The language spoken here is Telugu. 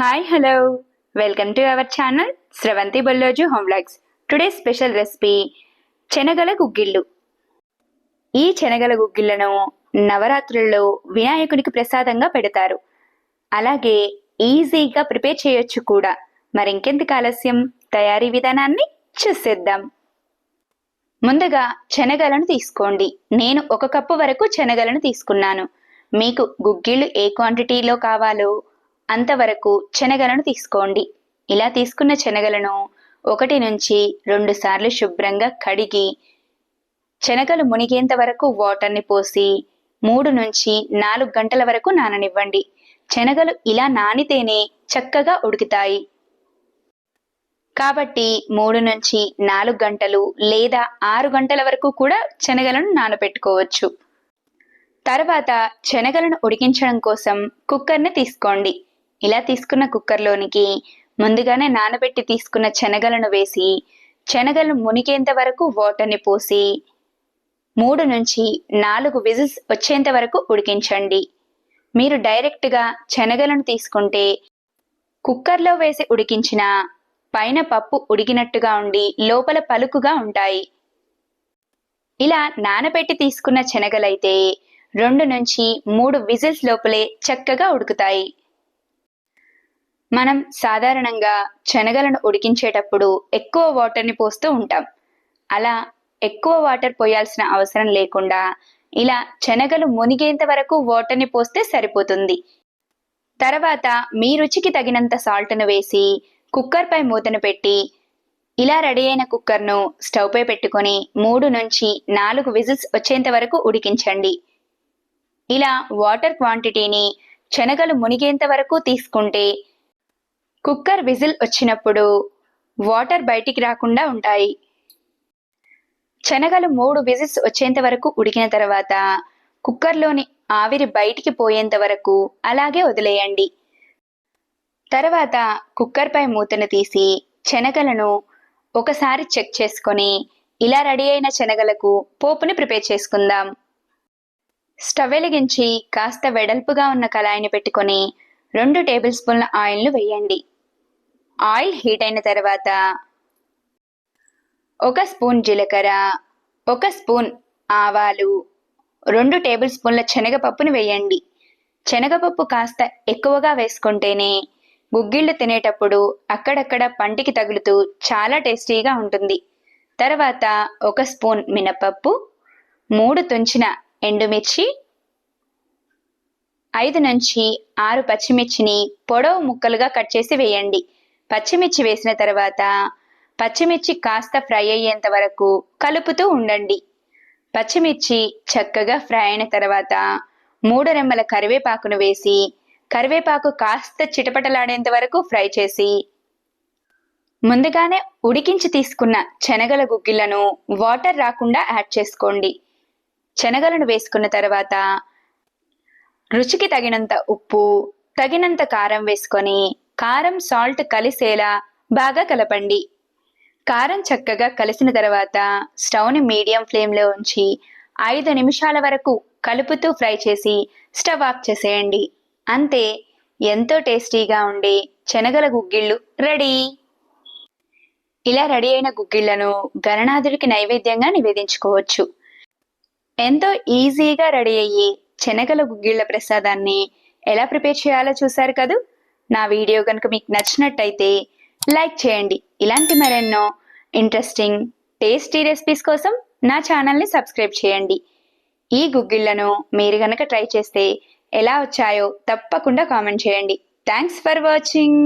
Hi hello welcome to our channel Sravanthi Bolloju home logs today special recipe శనగల గుగ్గిళ్ళు ఈ శనగల గుగ్గిళ్ళను నవరాత్రుల్లో వినాయకునికి ప్రసాదంగా పెడతారు. అలాగే ఈజీగా ప్రిపేర్ చేయొచ్చు కూడా. మరింకెందుకు ఆలస్యం? తయారీ విధానాన్ని చూసేద్దాం. ముందుగా శనగలను తీసుకోండి. నేను ఒక కప్పు వరకు శనగలను తీసుకున్నాను. మీకు గుగ్గిళ్ళు ఏ క్వాంటిటీలో కావాలో అంతవరకు శనగలను తీసుకోండి. ఇలా తీసుకున్న శనగలను ఒకటి నుంచి రెండు సార్లు శుభ్రంగా కడిగి శనగలు మునిగేంత వరకు వాటర్ని పోసి మూడు నుంచి నాలుగు గంటల వరకు నాననివ్వండి. శనగలు ఇలా నానితేనే చక్కగా ఉడుకుతాయి. కాబట్టి మూడు నుంచి నాలుగు గంటలు లేదా ఆరు గంటల వరకు కూడా శనగలను నానబెట్టుకోవచ్చు తర్వాత శనగలను ఉడికించడం కోసం కుక్కర్ని తీసుకోండి. ఇలా తీసుకున్న కుక్కర్లోనికి ముందుగానే నానబెట్టి తీసుకున్న శనగలను వేసి శనగలు మునిగేంత వరకు వాటర్ని పోసి మూడు నుంచి నాలుగు విజిల్స్ వచ్చేంత వరకు ఉడికించండి. మీరు డైరెక్ట్గా శనగలను తీసుకుంటే కుక్కర్లో వేసి ఉడికించిన పైన పప్పు ఉడికినట్టుగా ఉండి లోపల పలుకుగా ఉంటాయి. ఇలా నానబెట్టి తీసుకున్న శనగలైతే రెండు నుంచి మూడు విజిల్స్ లోపలే చక్కగా ఉడుకుతాయి. మనం సాధారణంగా శనగలను ఉడికించేటప్పుడు ఎక్కువ వాటర్ని పోస్తూ ఉంటాం. అలా ఎక్కువ వాటర్ పోయాల్సిన అవసరం లేకుండా ఇలా శనగలు మునిగేంత వరకు వాటర్ని పోస్తే సరిపోతుంది. తర్వాత మీ రుచికి తగినంత సాల్ట్ను వేసి కుక్కర్ పై మూతను పెట్టి ఇలా రెడీ అయిన కుక్కర్ను స్టవ్పై పెట్టుకొని మూడు నుంచి నాలుగు విజిల్స్ వచ్చేంత వరకు ఉడికించండి. ఇలా వాటర్ క్వాంటిటీని శనగలు మునిగేంత వరకు తీసుకుంటే కుక్కర్ విజిల్ వచ్చినప్పుడు వాటర్ బయటికి రాకుండా ఉంటాయి. శనగలు మూడు విజిల్స్ వచ్చేంత వరకు ఉడికిన తర్వాత కుక్కర్లోని ఆవిరి బయటికి పోయేంత వరకు అలాగే వదిలేయండి. తర్వాత కుక్కర్పై మూతను తీసి శనగలను ఒకసారి చెక్ చేసుకొని ఇలా రెడీ అయిన శనగలకు పోపుని ప్రిపేర్ చేసుకుందాం. స్టవ్ వెలిగించి కాస్త వెడల్పుగా ఉన్న కళాయిని పెట్టుకొని రెండు టేబుల్ స్పూన్ల ఆయిల్ను వేయండి. ఆయిల్ హీట్ అయిన తర్వాత ఒక స్పూన్ జీలకర్ర ఒక స్పూన్ ఆవాలు రెండు టేబుల్ స్పూన్ల శనగపప్పును వేయండి. శనగపప్పు కాస్త ఎక్కువగా వేసుకుంటేనే గుగ్గిళ్ళు తినేటప్పుడు అక్కడక్కడ పంటికి తగులుతూ చాలా టేస్టీగా ఉంటుంది. తర్వాత ఒక స్పూన్ మినపప్పు మూడు తుంచిన ఎండుమిర్చి ఐదు నుంచి ఆరు పచ్చిమిర్చిని పొడవు ముక్కలుగా కట్ చేసి వేయండి. పచ్చిమిర్చి వేసిన తర్వాత పచ్చిమిర్చి కాస్త ఫ్రై అయ్యేంత వరకు కలుపుతూ ఉండండి. పచ్చిమిర్చి చక్కగా ఫ్రై అయిన తర్వాత మూడు రెమ్మల కరివేపాకును వేసి కరివేపాకు కాస్త చిటపటలాడేంత వరకు ఫ్రై చేసి ముందుగానే ఉడికించి తీసుకున్న శనగల గుగ్గిలను వాటర్ రాకుండా యాడ్ చేసుకోండి. శనగలను వేసుకున్న తర్వాత రుచికి తగినంత ఉప్పు తగినంత కారం వేసుకొని కారం సాల్ట్ కలిసేలా బాగా కలపండి. కారం చక్కగా కలిసిన తర్వాత స్టవ్ని మీడియం ఫ్లేమ్లో ఉంచి ఐదు నిమిషాల వరకు కలుపుతూ ఫ్రై చేసి స్టవ్ ఆఫ్ చేసేయండి. అంతే ఎంతో టేస్టీగా ఉండే శనగల గుగ్గిళ్ళు రెడీ. ఇలా రెడీ అయిన గుగ్గిళ్ళను గణనాథుడికి నైవేద్యంగా నివేదించుకోవచ్చు. ఎంతో ఈజీగా రెడీ అయ్యి శనగల గుగ్గిళ్ళ ప్రసాదాన్ని ఎలా ప్రిపేర్ చేయాలో చూశారు కదూ? నా వీడియో కనుక మీకు నచ్చినట్టయితే లైక్ చేయండి. ఇలాంటి మరెన్నో ఇంట్రెస్టింగ్ టేస్టీ రెసిపీస్ కోసం నా ఛానల్ని సబ్స్క్రైబ్ చేయండి. ఈ గుగ్గిళ్ళను మీరు కనుక ట్రై చేస్తే ఎలా వచ్చాయో తప్పకుండా కామెంట్ చేయండి. Thanks for watching.